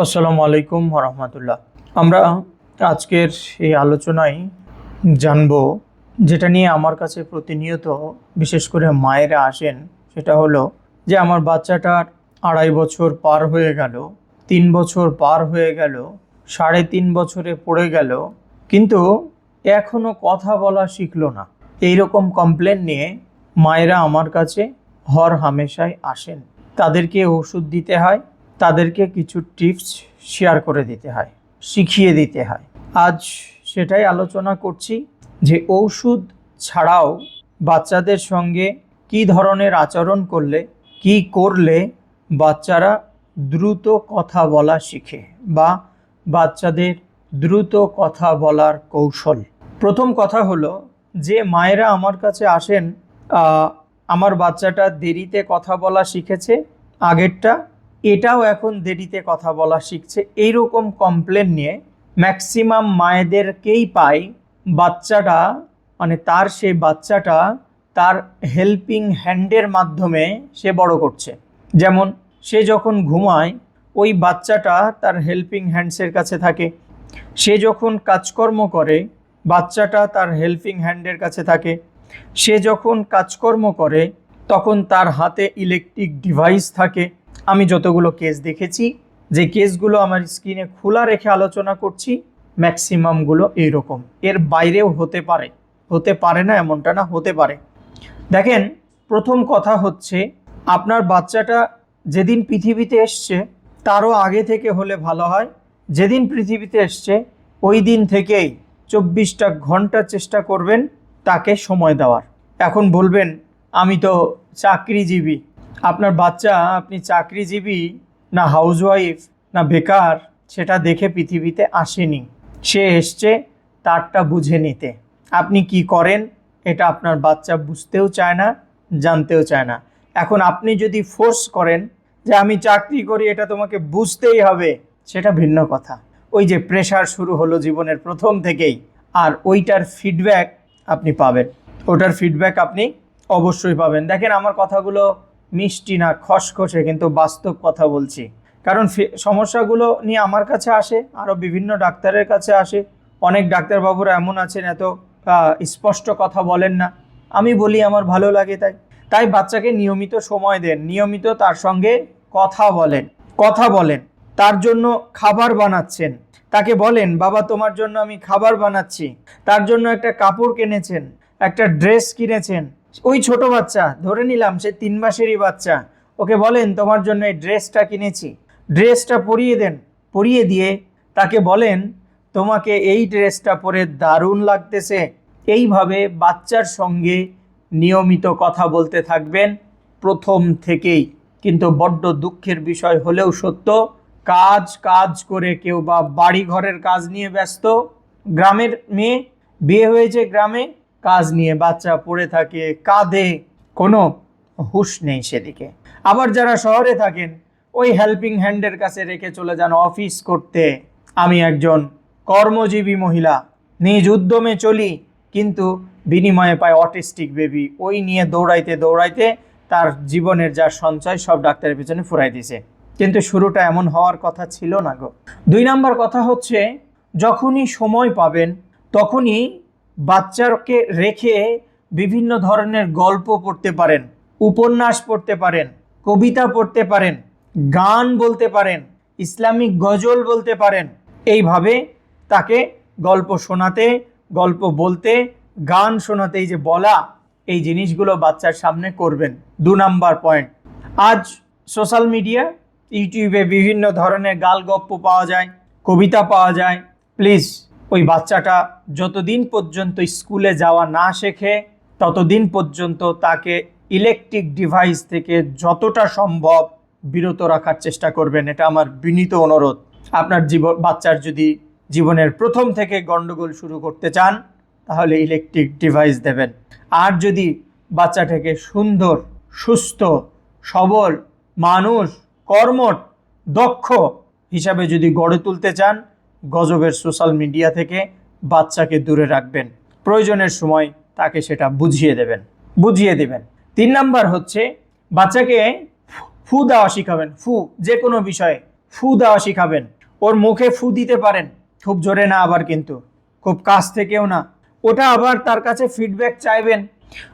আসসালামু আলাইকুম রহমতুল্লাহ আমরা আজকের এই আলোচনায় জানব, যেটা নিয়ে আমার কাছে প্রতিনিয়ত বিশেষ করে মায়েরা আসেন, সেটা হলো যে আমার বাচ্চাটার আড়াই বছর পার হয়ে গেল, তিন বছর পার হয়ে গেল, সাড়ে তিন বছরে পড়ে গেল, কিন্তু এখনও কথা বলা শিখলো না। এই রকম কমপ্লেন নিয়ে মায়েরা আমার কাছে হর হামেশাই আসেন। তাদেরকে ওষুধ দিতে হয় তাদেরকে কিছু টিপস শেয়ার করে দিতে হয়, শিখিয়ে দিতে হয়। আজ সেটাই আলোচনা করছি যে ঔষধ ছাড়াও বাচ্চাদের সঙ্গে কি ধরনের আচরণ করলে, কি করলে বাচ্চারা দ্রুত কথা বলা শিখে বা বাচ্চাদের দ্রুত কথা বলার কৌশল। প্রথম কথা হলো যে মায়েরা আমার কাছে আসেন আমার বাচ্চাটা দেরিতে কথা বলা শিখেছে, আগেরটা এটাও এখন দেরিতে কথা বলা শিখছে। এইরকম কমপ্লেন নিয়ে ম্যাক্সিমাম মায়েদেরকেই পাই বাচ্চাটা মানে তার সেই বাচ্চাটা তার হেল্পিং হ্যান্ডের মাধ্যমে সে বড় করছে। যেমন সে যখন ঘুমায়, ওই বাচ্চাটা তার হেল্পিং হ্যান্ডসের কাছে থাকে। সে যখন কাজকর্ম করে, বাচ্চাটা তার হেল্পিং হ্যান্ডের কাছে থাকে। সে যখন কাজকর্ম করে, তখন তার হাতে ইলেকট্রিক ডিভাইস থাকে। আমি যতগুলো কেস দেখেছি, যে কেসগুলো আমার স্ক্রিনে খোলা রেখে আলোচনা করছি ম্যাক্সিমামগুলো এইরকম। এর বাইরেও হতে পারে। হতে পারে না, এমনটা না, হতে পারে। দেখেন, প্রথম কথা হচ্ছে, আপনার বাচ্চাটা যেদিন পৃথিবীতে এসছে, তারও আগে থেকে হলে ভালো হয়। যেদিন পৃথিবীতে এসছে, ওই দিন থেকেই চব্বিশটা ঘণ্টা চেষ্টা করবেন তাকে সময় দেওয়ার। এখন বলবেন, আমি তো চাকরিজীবী। আপনার বাচ্চা, আপনি চাকরিজীবী, না হাউসওয়াইফ না বেকার, সেটা দেখে পৃথিবীতে আসেনি। সে এসছে তারটা বুঝে নিতে। আপনি কি করেন, এটা আপনার বাচ্চা বুঝতেও চায় না, জানতেও চায় না। এখন আপনি যদি ফোর্স করেন যে আমি চাকরি করি, এটা তোমাকে বুঝতেই হবে, সেটা ভিন্ন কথা। ওই যে প্রেশার শুরু হলো জীবনের প্রথম থেকেই, আর ওইটার ফিডব্যাক আপনি পাবেন। ওটার ফিডব্যাক আপনি অবশ্যই পাবেন। দেখেন আমার কথাগুলো মিষ্টি না খসখসে কিন্তু বাস্তব কথা বলছি। কারণ সমস্যাগুলো নিয়ে আমার কাছে আসে, আরও বিভিন্ন ডাক্তারের কাছে আসে। অনেক ডাক্তারবাবুরা এমন আছেন, এত স্পষ্ট কথা বলেন না। আমি বলি আমার ভালো লাগে তাই। তাই বাচ্চাকে নিয়মিত সময় দেন, নিয়মিত তার সঙ্গে কথা বলেন কথা বলেন। তার জন্য খাবার বানাচ্ছেন। তাকে বলেন, বাবা, তোমার জন্য আমি খাবার বানাচ্ছি। তার জন্য একটা কাপড় কিনেছেন, একটা ড্রেস কিনেছেন। ওই ছোট বাচ্চা, ধরে নিলাম সে তিন মাসেরই বাচ্চা, ওকে বলেন তোমার জন্য এই ড্রেসটা কিনেছি। ড্রেসটা পরিয়ে দেন, পরিয়ে দিয়ে তাকে বলেন, তোমাকে এই ড্রেসটা পরে দারুণ লাগতেছে। এইভাবে বাচ্চার সঙ্গে নিয়মিত কথা বলতে থাকবেন প্রথম থেকেই। কিন্তু বড্ড দুঃখের বিষয় হলেও সত্য, কাজ কাজ করে কেউ বা বাড়ি ঘরের কাজ নিয়ে ব্যস্ত। গ্রামের মেয়ে, বিয়ে হয়েছে গ্রামে কাজ নিয়ে বাচ্চা পড়ে থাকে কাঁধে কোনো হুঁশ নেই সেদিকে। আবার যারা শহরে থাকেন, ওই হেল্পিং হ্যান্ডের কাছে রেখে চলে যান অফিস করতে। আমি একজন কর্মজীবী মহিলা, নিজ উদ্যমে চলি, কিন্তু বিনিময়ে পায় অটিস্টিক বেবি ওই নিয়ে দৌড়াইতে দৌড়াইতে তার জীবনের যা সঞ্চয়, সব ডাক্তারের পিছনে ফুরাই দিছে। কিন্তু শুরুটা এমন হওয়ার কথা ছিল না গো। দুই নাম্বার কথা হচ্ছে, যখনই সময় পাবেন, তখনই বাচ্চাকে রেখে বিভিন্ন ধরনের গল্প পড়তে পারেন, উপন্যাস পড়তে পারেন, কবিতা পড়তে পারেন, গান বলতে পারেন, ইসলামিক গজল বলতে পারেন। এইভাবে তাকে গল্প শোনাতে, গল্প বলতে, গান শোনাতে, এই যে বলা, এই জিনিসগুলো বাচ্চার সামনে করবেন। দু নাম্বার পয়েন্ট। আজ সোশ্যাল মিডিয়া, ইউটিউবে বিভিন্ন ধরনের গাল গপ্প পাওয়া যায়, কবিতা পাওয়া যায়। প্লিজ ওই বাচ্চাটা যতদিন পর্যন্ত স্কুলে যাওয়া না শেখে, ততদিন পর্যন্ত তাকে ইলেকট্রিক ডিভাইস থেকে যতটা সম্ভব বিরত রাখার চেষ্টা করবেন, এটা আমার বিনীত অনুরোধ। আপনার জীবন বাচ্চার যদি জীবনের প্রথম থেকে গন্ডগোল শুরু করতে চান, তাহলে ইলেকট্রিক ডিভাইস দেবেন। আর যদি বাচ্চাটাকে সুন্দর, সুস্থ, সবল, মানুষ, কর্মঠ, দক্ষ হিসাবে যদি গড়ে তুলতে চান গজবের সোশ্যাল মিডিয়া থেকে বাচ্চাকে দূরে রাখবেন। প্রয়োজনের সময় তাকে সেটা বুঝিয়ে দেবেন। বুঝিয়ে দেবেন। তিন নাম্বার হচ্ছে, বাচ্চাকে ফু দেওয়া শিখাবেন। ফু, যে কোনো বিষয়ে ফু দেওয়া শিখাবেন। ওর মুখে ফু দিতে পারেন। খুব জোরে না আবার কিন্তু। খুব কাছ থেকেও না। ওটা আবার তার কাছে ফিডব্যাক চাইবেন।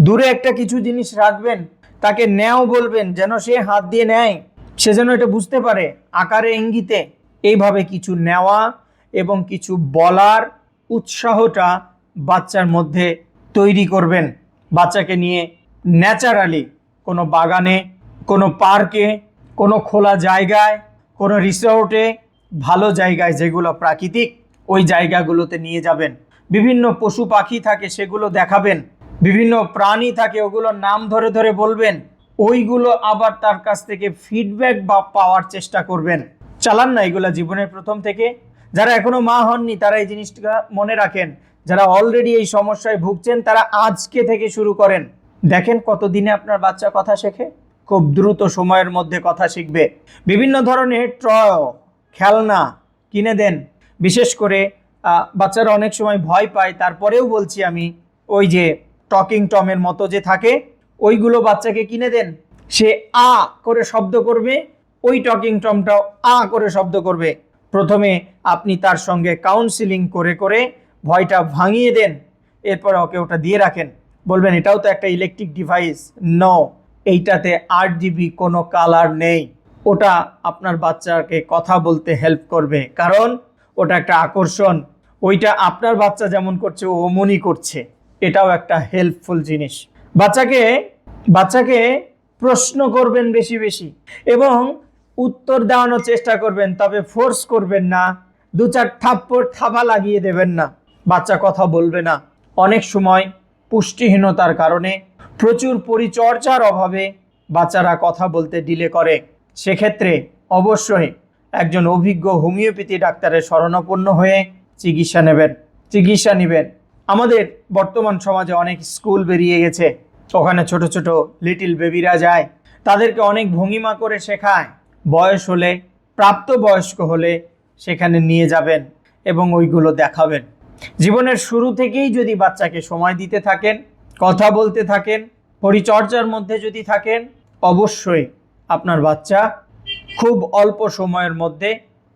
দূরে একটা কিছু জিনিস রাখবেন। তাকে নেও বলবেন যেন সে হাত দিয়ে নেয়। সে যেন এটা বুঝতে পারে। আকারে, ইঙ্গিতে। এইভাবে কিছু নেওয়া এবং কিছু বলার উৎসাহটা বাচ্চার মধ্যে তৈরি করবেন। বাচ্চাকে নিয়ে ন্যাচারালি কোনো বাগানে, কোনো পার্কে, কোনো খোলা জায়গায়, কোনো রিসোর্টে ভালো জায়গায় যেগুলো প্রাকৃতিক, ওই জায়গাগুলোতে নিয়ে যাবেন। বিভিন্ন পশু পাখি থাকে সেগুলো দেখাবেন। বিভিন্ন প্রাণী থাকে ওগুলোর নাম ধরে ধরে বলবেন। ওইগুলো আবার তার কাছ থেকে ফিডব্যাক বা পাওয়ার চেষ্টা করবেন। চালান না এগুলো জীবনের প্রথম থেকে। যারা এখনও মা হননি, তারা এই জিনিসটা মনে রাখেন, যারা অলরেডি এই সমস্যায় ভুগছেন, তারা আজকে থেকে শুরু করেন। দেখেন কতদিনে আপনার বাচ্চা কথা শেখে? খুব দ্রুত সময়ের মধ্যে কথা শিখবে। বিভিন্ন ধরনের ট্রয় খেলনা কিনে দেন। বিশেষ করে বাচ্চারা অনেক সময় ভয় পায়। তারপরেও বলছি আমি, ওই যে টকিং টমের মতো যে থাকে, ওইগুলো বাচ্চাকে কিনে দেন। সে আ করে শব্দ করবে, ওই টকিং টমটাও আ করে শব্দ করবে। প্রথমে আপনি তার সঙ্গে কাউন্সিলিং করে করে ভয়টা ভাঙিয়ে দেন। এরপর ওকে ওটা দিয়ে রাখেন। বলবেন, এটাও তো একটা ইলেকট্রিক ডিভাইস নো এইটাতে আট জিবি কোনো কালার নেই। ওটা আপনার বাচ্চাকে কথা বলতে হেল্প করবে। কারণ ওটা একটা আকর্ষণ। ওইটা আপনার বাচ্চা যেমন করছে, ও অমনই করছে। এটাও একটা হেল্পফুল জিনিস। বাচ্চাকে বাচ্চাকে প্রশ্ন করবেন বেশি বেশি। এবং উত্তর দেওয়ানোর চেষ্টা করবেন, তবে ফোর্স করবেন না। দু চার থাপ্পড় থাবা লাগিয়ে দেবেন না। বাচ্চা কথা বলবে না। অনেক সময় পুষ্টিহীনতার কারণে প্রচুর পরিচর্যার অভাবে বাচ্চারা কথা বলতে ডিলে করে। সেক্ষেত্রে অবশ্যই একজন অভিজ্ঞ হোমিওপ্যাথি ডাক্তারের শরণাপন্ন হয়ে চিকিৎসা নেবেন। চিকিৎসা নেবেন। আমাদের বর্তমান সমাজে অনেক স্কুল বেরিয়ে গেছে। ওখানে ছোট ছোট লিটিল বেবিরা যায়। তাদেরকে অনেক ভঙ্গিমা করে শেখায়। বয়স হলে প্রাপ্ত বয়স্ক হলে সেখানে নিয়ে যাবেন এবং ওইগুলো দেখাবেন। জীবনের শুরু থেকেই যদি বাচ্চাকে সময় দিতে থাকেন, কথা বলতে থাকেন, পরিচর্যার মধ্যে যদি থাকেন, অবশ্যই আপনার বাচ্চা খুব অল্প সময়ের মধ্যে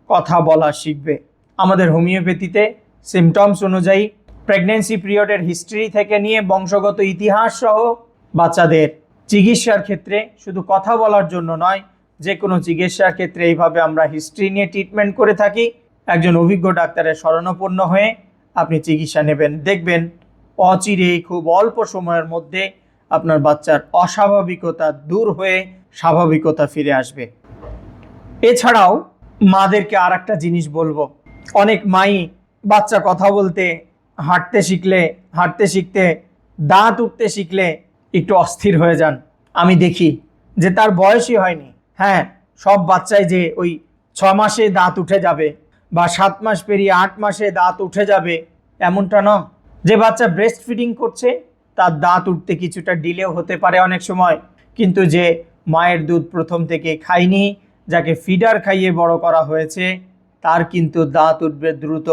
কথা বলা শিখবে। আমাদের হোমিওপ্যাথিতে সিমটমস অনুযায়ী প্রেগনেন্সি পিরিয়ডের হিস্ট্রি থেকে নিয়ে বংশগত ইতিহাস সহ বাচ্চাদের চিকিৎসার ক্ষেত্রে শুধু কথা বলার জন্য নয় যে কোনো চিকিৎসার ক্ষেত্রে এইভাবে আমরা হিস্ট্রি নিয়ে ট্রিটমেন্ট করে থাকি। একজন অভিজ্ঞ ডাক্তারের শরণাপন্ন হয়ে আপনি চিকিৎসা নেবেন। দেখবেন অচিরেই খুব অল্প সময়ের মধ্যে আপনার বাচ্চার অস্বাভাবিকতা দূর হয়ে স্বাভাবিকতা ফিরে আসবে। এছাড়াও মাদেরকে আর একটা জিনিস বলব। অনেক মাই বাচ্চা কথা বলতে, হাঁটতে শিখলে, হাঁটতে শিখতে, দাঁত উঠতে শিখলে একটু অস্থির হয়ে যান। আমি দেখি যে তার বয়সই হয়নি। হ্যাঁ সব বাচ্চায় যে ওই ছ মাসে দাঁত উঠে যাবে বা সাত মাস পেরিয়ে আট মাসে দাঁত উঠে যাবে, এমনটা না যে বাচ্চা ব্রেস্ট ফিডিং করছে, তার দাঁত উঠতে কিছুটা ডিলেও হতে পারে অনেক সময়। কিন্তু যে মায়ের দুধ প্রথম থেকে খায়নি, যাকে ফিডার খাইয়ে বড় করা হয়েছে, তার কিন্তু দাঁত উঠবে দ্রুত।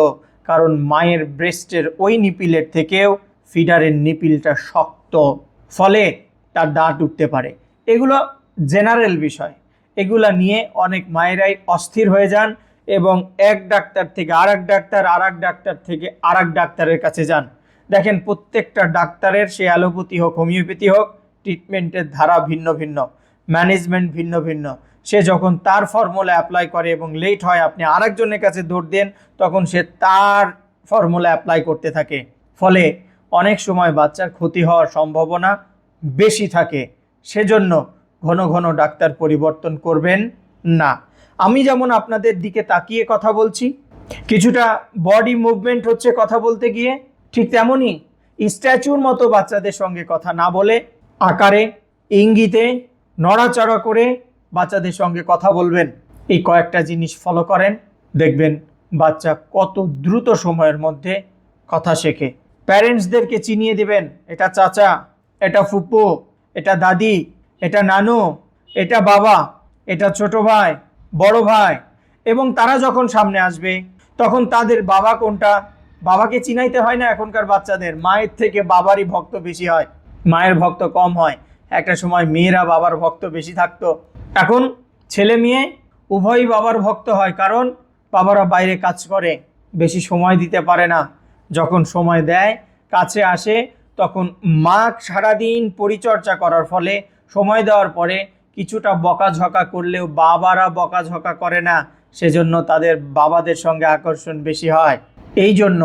কারণ মায়ের ব্রেস্টের ওই নিপিলের থেকেও ফিডারের নিপিলটা শক্ত। ফলে তার দাঁত উঠতে পারে। এগুলো জেনারেল বিষয়। এগুলা নিয়ে অনেক মায়েরাই অস্থির হয়ে যান এবং এক ডাক্তার থেকে আর ডাক্তার আর ডাক্তার থেকে আর ডাক্তারের কাছে যান। দেখেন প্রত্যেকটা ডাক্তারের সে অ্যালোপ্যাথি হোক, হোমিওপ্যাথি হোক ট্রিটমেন্টের ধারা ভিন্ন ভিন্ন ম্যানেজমেন্ট ভিন্ন ভিন্ন। সে যখন তার ফর্মুলা অ্যাপ্লাই করে এবং লেট হয়, আপনি আরেকজনের কাছে দৌড় দেন, তখন সে তার ফর্মুলা অ্যাপ্লাই করতে থাকে। ফলে অনেক সময় বাচ্চার ক্ষতি হওয়ার সম্ভাবনা বেশি থাকে। সেজন্য ঘন ঘন ডাক্তার পরিবর্তন করবেন? না। আমি যেমন আপনাদের দিকে তাকিয়ে কথা বলছি, কিছুটা বডি মুভমেন্ট হচ্ছে কথা বলতে গিয়ে, ঠিক তেমনই স্ট্যাচুর মতো বাচ্চাদের সঙ্গে কথা না বলে, আকারে, ইঙ্গিতে নড়াচড়া করে বাচ্চাদের সঙ্গে কথা বলবেন। এই কয়েকটা জিনিস ফলো করেন, দেখবেন বাচ্চা কত দ্রুত সময়ের মধ্যে কথা শেখে। প্যারেন্টসদেরকে চিনিয়ে দেবেন, এটা চাচা, এটা ফুপু, এটা দাদি এটা নানু, এটা বাবা, এটা ছোট ভাই, বড় ভাই। এবং তারা যখন সামনে আসবে, তখন তাদের বাবা কোনটা? বাবাকে চিনাইতে হয় না এখনকার বাচ্চাদের। মায়ের থেকে বাবারই ভক্ত বেশি হয়। মায়ের ভক্ত কম হয়। একটা সময় মেয়েরা বাবার ভক্ত বেশি থাকতো। এখন ছেলে মেয়ে উভয়ই বাবার ভক্ত হয়। কারণ বাবারা বাইরে কাজ করে, বেশি সময় দিতে পারে না। যখন সময় দেয়, কাছে আসে, তখন মা সারাদিন পরিচর্যা করার ফলে সময় দেওয়ার পরে কিছুটা বকাঝকা করলেও বাবারা বকাঝকা করে না, সেজন্য তাদের বাবাদের সঙ্গে আকর্ষণ বেশি হয়। এই জন্য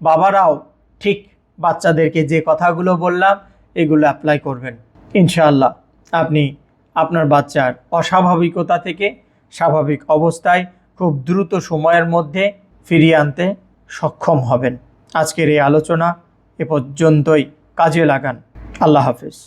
বাবারাও ঠিক বাচ্চাদেরকে যে কথাগুলো বললাম, এগুলো অ্যাপ্লাই করবেন। ইনশাআল্লাহ, আপনি আপনার বাচ্চার অস্বাভাবিকতা থেকে স্বাভাবিক অবস্থায় খুব দ্রুত সময়ের মধ্যে ফিরিয়ে আনতে সক্ষম হবেন। আজকের এই আলোচনা এ পর্যন্তই। কাজে লাগান। আল্লাহ হাফিজ।